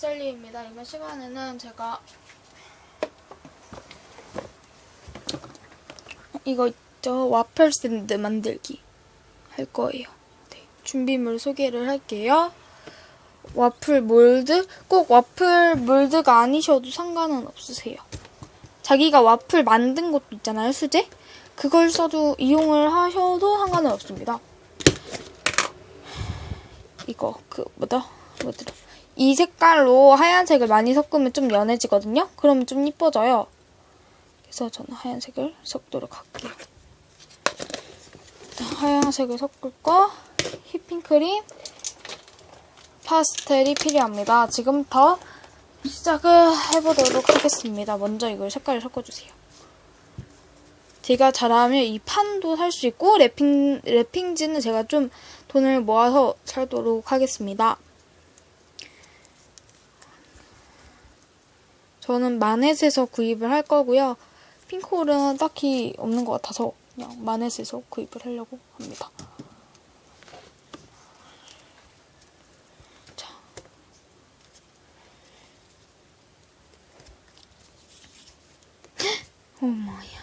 셀리입니다. 이번 시간에는 제가 이거 있죠 와플 샌드 만들기 할 거예요. 네, 준비물 소개를 할게요. 와플 몰드 꼭 와플 몰드가 아니셔도 상관은 없으세요. 자기가 와플 만든 것도 있잖아요 수제 그걸 써도 이용을 하셔도 상관은 없습니다. 이거 그 뭐다 뭐더라 이 색깔로 하얀색을 많이 섞으면 좀 연해지거든요. 그러면 좀 이뻐져요. 그래서 저는 하얀색을 섞도록 할게요. 하얀색을 섞을 거 휘핑크림 파스텔이 필요합니다. 지금부터 시작을 해보도록 하겠습니다. 먼저 이걸 색깔을 섞어주세요. 제가 잘하면 이 판도 살 수 있고 랩핑, 랩핑지는 제가 좀 돈을 모아서 살도록 하겠습니다. 저는 마넷에서 구입을 할 거고요. 핑크홀은 딱히 없는 것 같아서 그냥 마넷에서 구입을 하려고 합니다. 자. 어머야.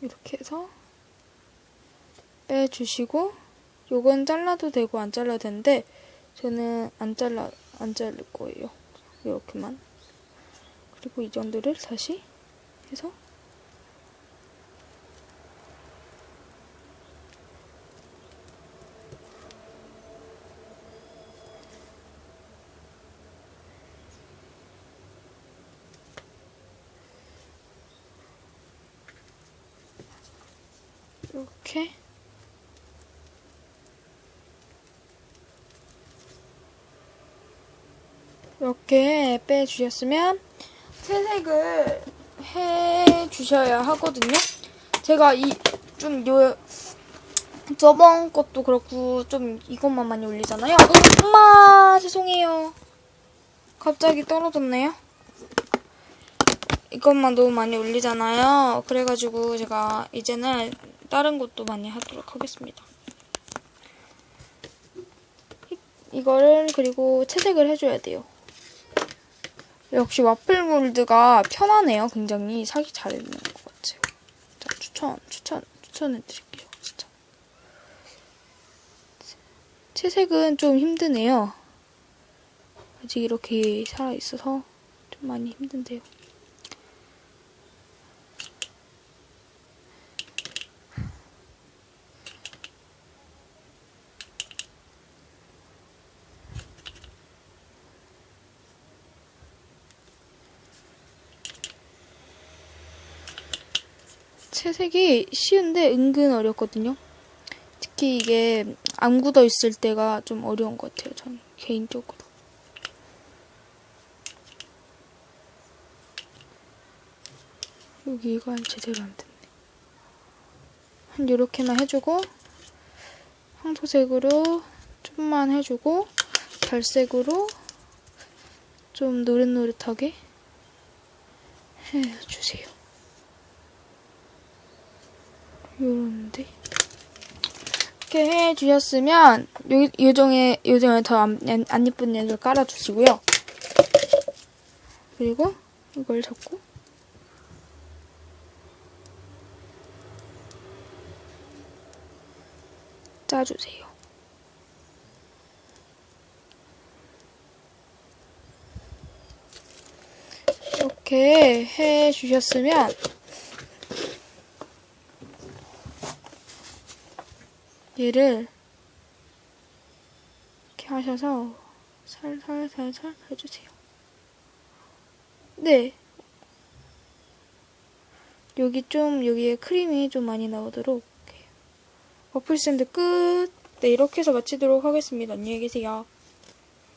이렇게 해서 빼주시고 요건 잘라도 되고 안 잘라도 되는데 저는 안 잘라 안 자를 거예요. 이렇게만. 그리고 이 정도를 다시 해서. 이렇게 이렇게 빼주셨으면 채색을 해주셔야 하거든요. 제가 이 좀 요 저번 것도 그렇고 좀 이것만 많이 올리잖아요. 엄마 죄송해요. 갑자기 떨어졌네요. 이것만 너무 많이 올리잖아요. 그래가지고 제가 이제는 다른 것도 많이 하도록 하겠습니다. 이거를 그리고 채색을 해줘야 돼요. 역시 와플 몰드가 편하네요. 굉장히 사기 잘 있는 것 같아요. 자, 추천, 추천, 추천해드릴게요. 진짜. 채색은 좀 힘드네요. 아직 이렇게 살아있어서 좀 많이 힘든데요. 채색이 쉬운데 은근 어렵거든요. 특히 이게 안 굳어 있을 때가 좀 어려운 것 같아요. 저는 개인적으로. 여기가 제대로 안 됐네. 한 요렇게만 해주고 황토색으로 좀만 해주고 갈색으로 좀 노릇노릇하게 해주세요. 요런데 이렇게 해주셨으면 요, 요정에 요정에 더안 안 예쁜 애를 깔아주시고요. 그리고 이걸 잡고 짜주세요. 이렇게 해주셨으면 얘를 이렇게 하셔서 살살살살 해주세요. 네. 여기 좀, 여기에 크림이 좀 많이 나오도록 해요. 어플 샌드 끝! 네, 이렇게 해서 마치도록 하겠습니다. 안녕히 계세요.